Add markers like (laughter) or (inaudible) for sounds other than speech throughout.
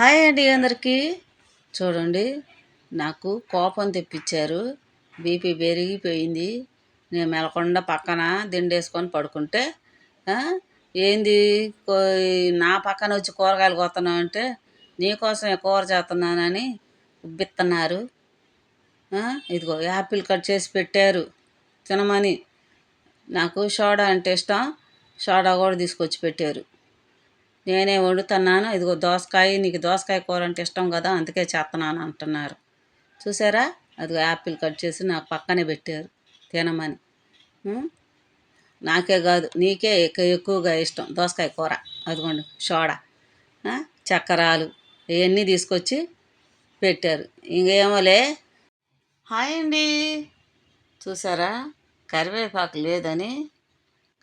Hi అండి అందరికీ. చూడండి నాకు కోపం తెప్పించారు. బీపీ పెరిగిపోయింది. నేను మెలకుండా పక్కన దిండేసుకొని పడుకుంటే ఏంది నా పక్కన వచ్చి కూరగాయలు కొత్తన్నావు అంటే నీకోసమే కూర చేస్తున్నానని ఉబ్బిస్తున్నారు ఇదిగో యాపిల్ కట్ చేసి పెట్టారు. తినమని. నాకు సోడా అంటే ఇష్టం. సోడా కూడా తీసుకొచ్చి పెట్టారు. నేనే వండుతున్నాను. ఇదిగో దోసకాయ నీకు దోసకాయ కూర అంటే ఇష్టం కదా అందుకే చేస్తున్నాను అంటున్నారు. చూసారా? అదిగో యాపిల్ కట్ చేసి నాకు పక్కనే పెట్టారు. తినమని. నాకే కాదు నీకే ఎక్కువగా ఇష్టం దోసకాయ కూర. అదిగోండి సోడా చక్కరాలు ఇవన్నీ తీసుకొచ్చి పెట్టారు. ఇంకేమోలే. హాయ్ అండి. చూసారా? కరివేపాకు లేదని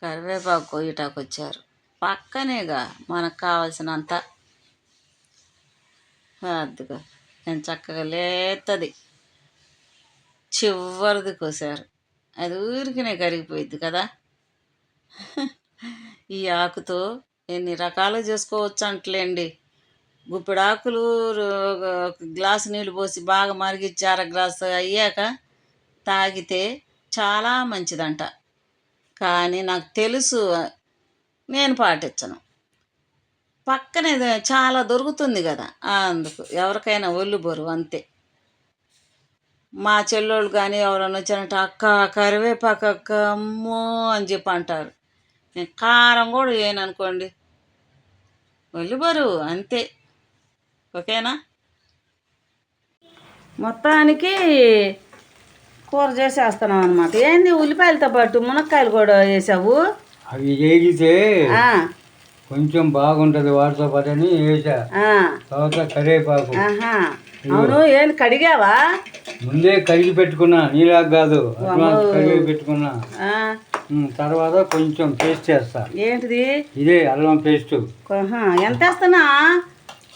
కరివేపాకు కొయ్యటాకు వచ్చారు పక్కనేగా మనకు కావాల్సినంత. అదిగో నేను చక్కగా లేతది చివరిది కోసారు. అది ఊరికినే కరిగిపోయింది కదా. ఈ ఆకుతో ఎన్ని రకాలు చేసుకోవచ్చు అంటలేండి. గుప్పిడాకులు ఆకులు గ్లాసు నీళ్ళు పోసి బాగా మరిగించి అర గ్లాసు అయ్యాక తాగితే చాలా మంచిదంట. కానీ నాకు తెలుసు నేను పాటించను. పక్కనే చాలా దొరుకుతుంది కదా అందుకు ఎవరికైనా ఒళ్ళు బరువు అంతే. మా చెల్లోళ్ళు కానీ ఎవరైనా వచ్చినట్టు అక్క కరివేపాకు అక్క అమ్మో అని చెప్పి అంటారు. నేను కారం కూడా వేయను అనుకోండి. ఒళ్ళు బరువు అంతే. ఓకేనా? మొత్తానికి కూర చేసేస్తున్నాం అనమాట ఏంది ఉల్లిపాయలతో పాటు మునక్కాయలు కూడా వేసావు? అవి వేగితే ఆ, కొంచెం బాగుంటుంది వాటితో పాటు అని వేసా తర్వాత కరివేపాకు. అవును ఏంది కడిగావా? ముందే కడిగి పెట్టుకున్నా నీలా కాదు. అడ్వాన్స్ కడిగి పెట్టుకున్నా. తర్వాత కొంచెం పేస్ట్ చేస్తా. ఏంటిది? ఇదే అల్లం పేస్ట్. ఎంత వేస్తున్నా?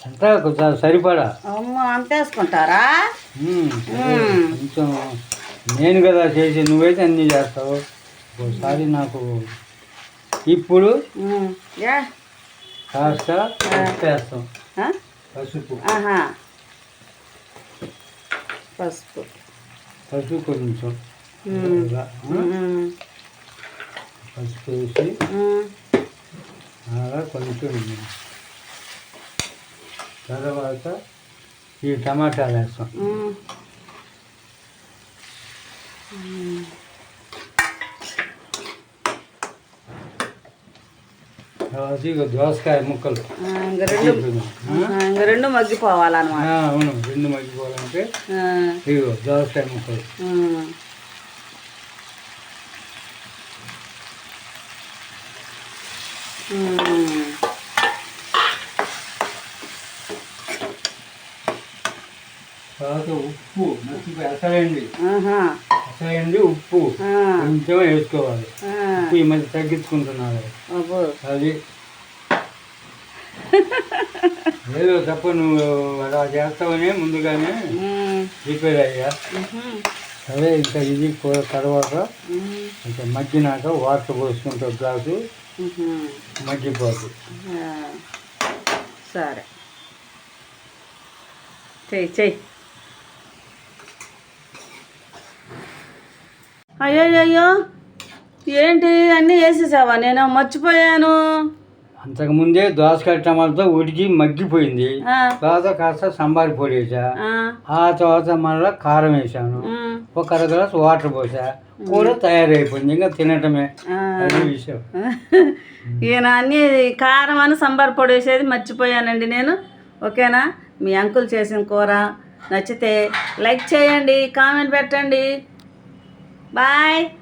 అంతా కొంచెం సరిపడా. అంత వేసుకుంటారా? కొంచెం నేను కదా చేసి నువ్వైతే అన్నీ చేస్తావు. ఒకసారి నాకు ఇప్పుడు కాస్త వేస్తాం? పసుపు. పసుపు. పసుపు కొంచెం. పసుపు వేసి అలా కొంచెం తర్వాత ఈ టమాటాలు వేస్తాం ఉమ్. తర్వాత ఇక దోసకాయ ముక్కలు. రెండు ఆ, ఇంక రెండు మగ్గిపోవాలన్నమాట. అవును రెండు మగ్గిపోవాలంటే ఇగో దోసకాయ ముక్కలు. ఉమ్. తర్వాత ఉప్పు మర్చిపోయి అసలేండి. అసలేండి ఉప్పు కొంచెం వేసుకోవాలి. ఉప్పు ఈ మధ్య తగ్గించుకుంటున్నారు. అది ఏదో తప్ప నువ్వు అలా చేస్తావని ముందుగానే ఉమ్. ప్రిపేర్ అయ్యా. సరే ఇంకా ఇది కూర తర్వాత. ఇంకా మగ్గినాక వాటర్ పోసుకుంటే గ్లాసు ఆ. సరే చెయ్యి చెయ్యి అయ్యో అయ్యో ఏంటి అన్నీ వేసేసావా? నేను మర్చిపోయాను. అంతకుముందే దోసకాయ టమాటాతో ఉడికి మగ్గిపోయింది. తర్వాత కాస్త సాంబార్ పొడి వేసా ఆ, తర్వాత మళ్ళీ కారం వేసాను ఒక అర గ్లాస్ వాటర్ పోసా కూర తయారైపోయింది. ఇంకా తినటమే. అది విషయం. (laughs) ఈయన అన్నీ కారం అని సంబార్ పొడి వేసేది మర్చిపోయానండి నేను. ఓకేనా? మీ అంకుల్ చేసిన కూర నచ్చితే లైక్ చేయండి కామెంట్ పెట్టండి. Bye.